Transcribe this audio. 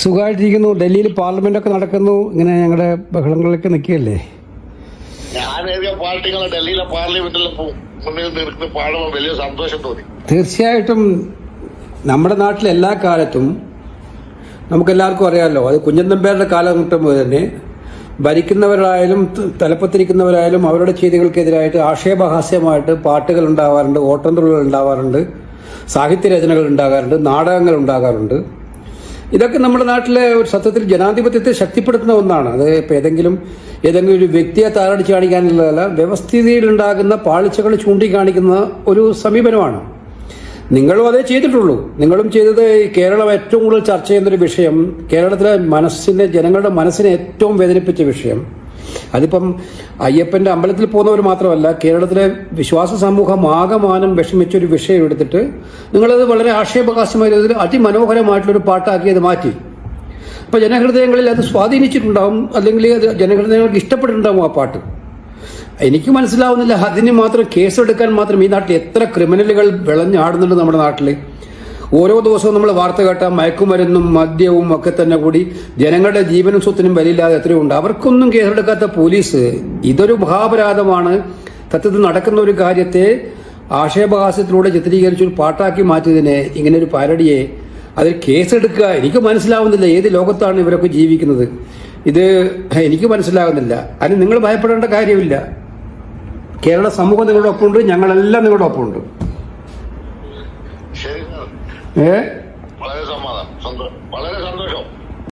സുഖമായിട്ടിരിക്കുന്നു. ഡൽഹിയിൽ പാർലമെന്റ് ഒക്കെ നടക്കുന്നു. ഇങ്ങനെ ഞങ്ങളുടെ ബഹളങ്ങളിലൊക്കെ നിൽക്കുകയല്ലേ? ഡൽഹിയിലെ പാർലമെന്റിൽ പാടുമ്പോൾ വലിയ സന്തോഷം തോന്നി. തീർച്ചയായിട്ടും നമ്മുടെ നാട്ടിൽ എല്ലാ കാലത്തും നമുക്കെല്ലാവർക്കും അറിയാമല്ലോ. അത് കുഞ്ഞൻ കാലം മുതൽ തന്നെ ഭരിക്കുന്നവരായാലും തലപ്പത്തിരിക്കുന്നവരായാലും അവരുടെ ചെയ്തികൾക്കെതിരായിട്ട് ആക്ഷേപഹാസ്യമായിട്ട് പാട്ടുകൾ ഉണ്ടാവാറുണ്ട് ഓട്ടം തുള്ളുകൾ ഉണ്ടാവാറുണ്ട്. സാഹിത്യരചനകൾ ഉണ്ടാകാറുണ്ട് നാടകങ്ങൾ ഉണ്ടാകാറുണ്ട് ഇതൊക്കെ നമ്മുടെ നാട്ടിലെ ഒരു സത്യത്തിൽ ജനാധിപത്യത്തെ ശക്തിപ്പെടുത്തുന്ന ഒന്നാണ്. അത് ഇപ്പം ഏതെങ്കിലും ഏതെങ്കിലും ഒരു വ്യക്തിയെ താറടിച്ച് കാണിക്കാനുള്ളതല്ല വ്യവസ്ഥിതിയിലുണ്ടാകുന്ന പാളിച്ചകൾ ചൂണ്ടിക്കാണിക്കുന്ന ഒരു സമീപനമാണ്. നിങ്ങളും അതേ ചെയ്തിട്ടുള്ളൂ. നിങ്ങളും ചെയ്തത് കേരളം ഏറ്റവും കൂടുതൽ ചർച്ച ചെയ്യുന്നൊരു വിഷയം കേരളത്തിലെ മനസ്സിനെ ജനങ്ങളുടെ മനസ്സിനെ ഏറ്റവും വേദനിപ്പിച്ച വിഷയം. അതിപ്പം അയ്യപ്പന്റെ അമ്പലത്തിൽ പോകുന്നവർ മാത്രമല്ല കേരളത്തിലെ വിശ്വാസ സമൂഹം ആകമാനം വിഷമിച്ച ഒരു വിഷയം എടുത്തിട്ട് നിങ്ങളത് വളരെ ആക്ഷേപകാശമായ രീതിയിൽ അതിമനോഹരമായിട്ടുള്ളൊരു പാട്ടാക്കി അത് മാറ്റി. അപ്പൊ ജനഹൃദയങ്ങളിൽ അത് സ്വാധീനിച്ചിട്ടുണ്ടാവും അല്ലെങ്കിൽ അത് ജനഹൃദയങ്ങൾക്ക് ഇഷ്ടപ്പെട്ടിട്ടുണ്ടാവും ആ പാട്ട്. എനിക്ക് മനസ്സിലാവുന്നില്ല അതിന് മാത്രം കേസെടുക്കാൻ മാത്രം ഈ നാട്ടിൽ എത്ര ക്രിമിനലുകൾ വിളഞ്ഞാടുന്നുണ്ട് നമ്മുടെ നാട്ടിൽ ഓരോ ദിവസവും നമ്മൾ വാർത്ത കേട്ടാൽ മയക്കുമരുന്നും മദ്യവും ഒക്കെ തന്നെ കൂടി ജനങ്ങളുടെ ജീവനും സ്വത്തിനും വിലയില്ലാതെ എത്രയോ ഉണ്ട് അവർക്കൊന്നും കേസെടുക്കാത്ത പോലീസ് ഇതൊരു മഹാപരാധമാണ്. സത്യത്തിൽ നടക്കുന്ന ഒരു കാര്യത്തെ ആക്ഷേപഹാസ്യത്തിലൂടെ ചിത്രീകരിച്ച് ഒരു പാട്ടാക്കി മാറ്റിയതിനെ ഇങ്ങനെ ഒരു പാരടിയെ അതിൽ കേസെടുക്കുക എനിക്ക് മനസ്സിലാവുന്നില്ല. ഏത് ലോകത്താണ് ഇവരൊക്കെ ജീവിക്കുന്നത്? ഇത് എനിക്ക് മനസ്സിലാകുന്നില്ല. അതിന് നിങ്ങൾ ഭയപ്പെടേണ്ട കാര്യമില്ല. കേരള സമൂഹം നിങ്ങളുടെ ഒപ്പമുണ്ട് ഞങ്ങളെല്ലാം നിങ്ങളുടെ ഒപ്പമുണ്ട് വളരെ സമാധാനം. വളരെ സന്തോഷം.